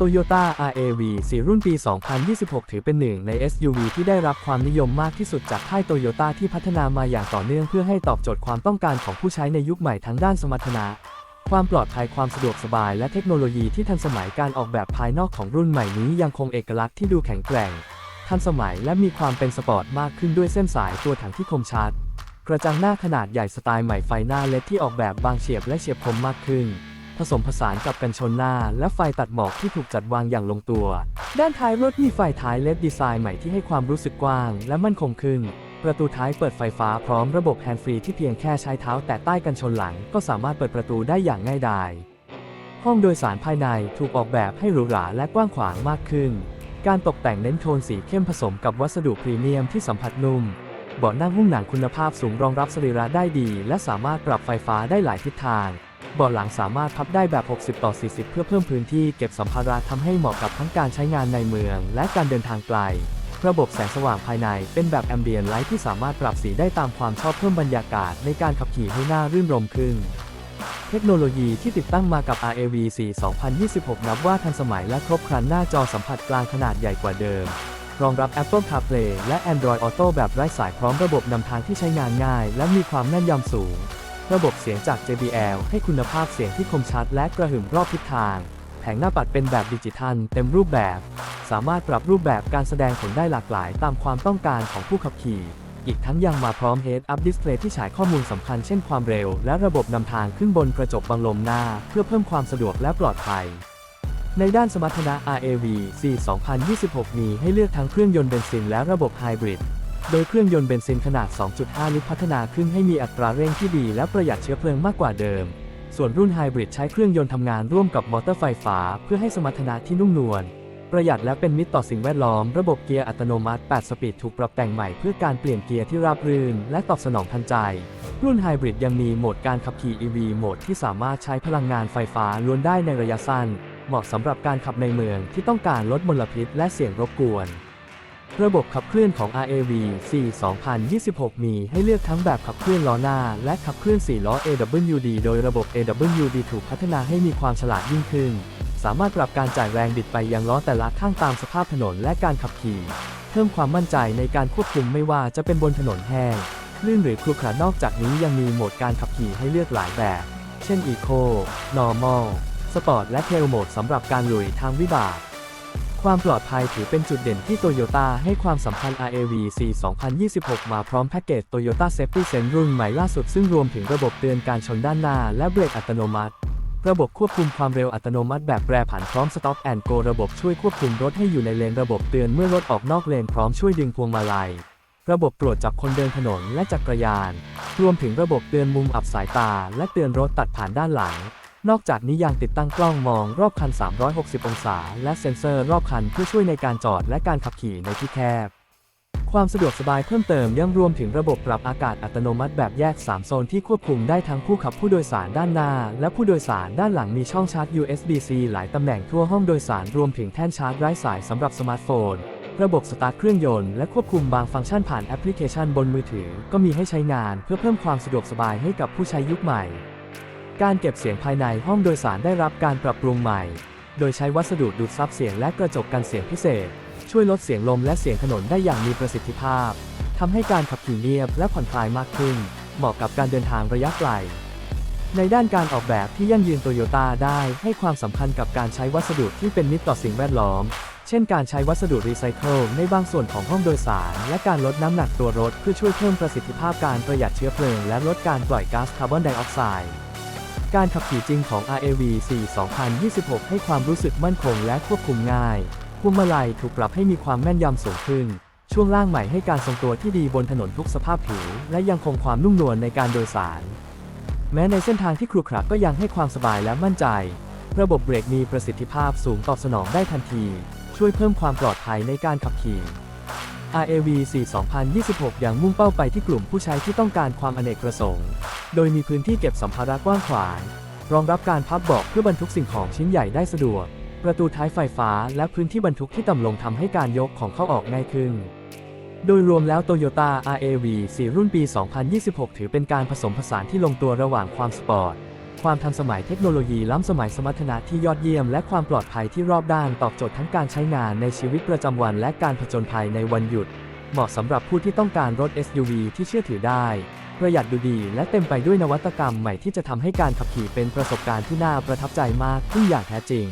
Toyota RAV 4 รุ่นปี 2026 ถือเป็นหนึ่งใน SUV ที่ได้รับความนิยมมากที่สุดจากค่ายโตโยต้าที่พัฒนามาอย่างต่อเนื่องเพื่อให้ตอบโจทย์ความต้องการของผู้ใช้ในยุคใหม่ทั้งด้านสมรรถนะ ความปลอดภัยความสะดวกสบายและเทคโนโลยีที่ทันสมัยการออกแบบภายนอกของรุ่นใหม่นี้ยังคงเอกลักษณ์ที่ดูแข็งแกร่ง ทันสมัยและมีความเป็นสปอร์ตมากขึ้นด้วยเส้นสายตัวถังที่คมชัด กระจังหน้าขนาดใหญ่สไตล์ใหม่ไฟหน้าเลดที่ออกแบบบางเฉียบและเฉียบคมมากขึ้น ผสมผสานกับกันชนหน้า และไฟตัดหมอกที่ถูกจัดวางอย่างลงตัว ด้านท้ายรถมีไฟท้ายเลดดีไซน์ใหม่ที่ให้ความรู้สึกกว้าง และมั่นคงขึ้น ประตูท้ายเปิดไฟฟ้าพร้อมระบบแฮนด์ฟรีที่เพียงแค่ใช้เท้าแตะใต้กันชนหลัง ก็สามารถเปิดประตูได้อย่างง่ายดายห้องโดยสารภายในถูกออกแบบให้หรูหราและกว้างขวางมากขึ้น การตกแต่งเน้นโทนสีเข้มผสมกับวัสดุพรีเมียมที่สัมผัสนุ่มเบาะนั่งหุ้มหนังคุณภาพสูงรองรับสรีระได้ดี และสามารถปรับไฟฟ้าได้หลายทิศทาง เบาะหลังสามารถพับได้แบบ 60 ต่อ 40 เพื่อเพิ่มพื้นที่เก็บสัมภาระทำให้เหมาะกับทั้งการใช้งานในเมือง และการเดินทางไกล ระบบแสงสว่างภายในเป็นแบบแอมเบียนไลท์ที่สามารถปรับสีได้ตามความชอบเพิ่มบรรยากาศในการขับขี่ให้หน่ารื่นรมขึ้น เทคโนโลยีที่ติดตั้งมากับ RAV 4 2026 นับว่าทันสมัยและครบครันหน้าจอสัมผัสกลางขนาดใหญ่กว่าเดิมรองรับ Apple CarPlay และ Android Auto แบบไร้สายพร้อมระบบนำทางที่ใช้งานง่าย และมีความแม่นยำสูง ระบบเสียงจาก JBL ให้คุณภาพเสียงที่คมชัดและกระหึ่มรอบทิศทาง แผงหน้าปัดเป็นแบบดิจิทัลเต็มรูปแบบ สามารถปรับรูปแบบการแสดงผลได้หลากหลายตามความต้องการของผู้ขับขี่ อีกทั้งยังมาพร้อม Head-Up Display ที่ฉายข้อมูลสำคัญเช่นความเร็ว และระบบนำทางขึ้นบนกระจกบังลมหน้า เพื่อเพิ่มความสะดวกและปลอดภัยในด้านสมรรถนะ RAV 4 2026 มีให้เลือกทั้งเครื่องยนต์เบนซินและระบบไฮบริด โดยเครื่องยนต์เบนซินขนาด 2.5 ลิตรพัฒนาขึ้นให้มีอัตราเร่งที่ดีและประหยัดเชื้อเพลิงมากกว่าเดิม ส่วนรุ่นไฮบริดใช้เครื่องยนต์ทำงานร่วมกับมอเตอร์ไฟฟ้า เพื่อให้สมรรถนะที่นุ่มนวล ประหยัดและเป็นมิตรต่อสิ่งแวดล้อม ระบบเกียร์อัตโนมัติ 8 สปีดถูกปรับแต่งใหม่เพื่อการเปลี่ยนเกียร์ที่ราบรื่น และตอบสนองทันใจ รุ่นไฮบริดยังมีโหมดการขับขี่ EV โหมดที่สามารถใช้พลังงานไฟฟ้าล้วนได้ในระยะสั้น เหมาะสำหรับการขับในเมืองที่ต้องการลดมลพิษและเสียงรบกวน ระบบขับเคลื่อนของ RAV 4 2026 มีให้เลือกทั้งแบบขับเคลื่อนล้อหน้า และขับเคลื่อน4ล้อ AWD โดยระบบ AWD ถูกพัฒนาให้มีความฉลาดยิ่งขึ้น สามารถปรับการจ่ายแรงบิดไปยังล้อแต่ละข้างตามสภาพถนนและการขับขี่ เพิ่มความมั่นใจในการควบคุมไม่ว่าจะเป็นบนถนนแห้งลื่นหรือครุขระนอกจากนี้ยังมีโหมดการขับขี่ให้เลือกหลายแบบ เช่น Eco Normal Sport และ Trail Mode สำหรับการลุยทางวิบาก ความปลอดภัยถือเป็นจุดเด่นที่โตโยต้าให้ความสำคัญ RAV 4 2026 มาพร้อมแพ็กเกจ Toyota Safety Sense รุ่นใหม่ล่าสุดซึ่งรวมถึงระบบเตือนการชนด้านหน้าและเบรกอัตโนมัติ ระบบควบคุมความเร็วอัตโนมัติแบบแปรผันพร้อม Stop and Go ระบบช่วยควบคุมรถให้อยู่ในเลนระบบเตือนเมื่อรถออกนอกเลนพร้อมช่วยดึงพวงมาลัย ระบบตรวจจับคนเดินถนนและจักรยาน รวมถึงระบบเตือนมุมอับสายตา และเตือนรถตัดผ่านด้านหลัง นอกจากนี้ยังติดตั้งกล้องมองรอบคัน 360 องศา และเซ็นเซอร์รอบคันเพื่อช่วยในการจอดและการขับขี่ในที่แคบ ความสะดวกสบายเพิ่มเติมยังรวมถึงระบบปรับอากาศอัตโนมัติแบบแยก 3 โซนที่ควบคุมได้ทั้งผู้ขับผู้โดยสารด้านหน้า และผู้โดยสารด้านหลังมีช่องชาร์จ USB-C หลายตำแหน่งทั่วห้องโดยสารรวมถึงแท่นชาร์จไร้สายสำหรับสมาร์ทโฟน ระบบสตาร์ทเครื่องยนต์และควบคุมบางฟังก์ชันผ่านแอปพลิเคชันบนมือถือ ก็มีให้ใช้งานเพื่อเพิ่มความสะดวกสบายให้กับผู้ใช้ยุคใหม่ การเก็บเสียงภายในห้องโดยสารได้รับการปรับปรุงใหม่ โดยใช้วัสดุดูดซับเสียงและกระจกกันเสียงพิเศษ ช่วยลดเสียงลมและเสียงถนนได้อย่างมีประสิทธิภาพทำให้การขับขี่เงียบและผ่อนคลายมากขึ้น เหมาะกับการเดินทางระยะไกล ในด้านการออกแบบที่ยั่งยืนโตโยต้าได้ให้ความสำคัญกับการใช้วัสดุที่เป็นมิตรต่อสิ่งแวดล้อม เช่น การใช้วัสดุรีไซเคิลในบางส่วนของห้องโดยสาร และการลดน้ำหนักตัวรถเพื่อช่วยเพิ่มประสิทธิภาพการประหยัดเชื้อเพลิง และลดการปล่อยก๊าซคาร์บอนไดออกไซด์ การขับขี่จริงของ RAV 4 2026 ให้ความรู้สึกมั่นคงและควบคุมง่ายพวงมาลัยถูกปรับให้มีความแม่นยำสูงขึ้น ช่วงล่างใหม่ให้การทรงตัวที่ดีบนถนนทุกสภาพผิว และยังคงความนุ่มนวลในการโดยสาร แม้ในเส้นทางที่ครุขระก็ยังให้ความสบายและมั่นใจ ระบบเบรกมีประสิทธิภาพสูงตอบสนองได้ทันที ช่วยเพิ่มความปลอดภัยในการขับขี่ RAV 4 2026 ยังมุ่งเป้าไปที่กลุ่มผู้ใช้ที่ต้องการความอเนกประสงค์ โดยมีพื้นที่เก็บสัมภาระกว้างขวาง รองรับการพับเบาะเพื่อบรรทุกสิ่งของชิ้นใหญ่ได้สะดวก ประตูท้ายไฟฟ้าและพื้นที่บรรทุกที่ต่ำลงทำให้การยกของเข้าออกง่ายขึ้น โดยรวมแล้ว Toyota RAV 4 รุ่นปี 2026 ถือเป็นการผสมผสานที่ลงตัวระหว่างความสปอร์ต ความทันสมัยเทคโนโลยีล้ำสมัยสมรรถนะที่ยอดเยี่ยม และความปลอดภัยที่รอบด้านตอบโจทย์ทั้งการใช้งานในชีวิตประจำวัน และการผจญภัยในวันหยุด เหมาะสำหรับผู้ที่ต้องการรถ SUV ที่เชื่อถือได้ ประหยัดดูดีและเต็มไปด้วยนวัตกรรมใหม่ที่จะทำให้การขับขี่เป็นประสบการณ์ที่น่าประทับใจมากขึ้นอย่างแท้จริง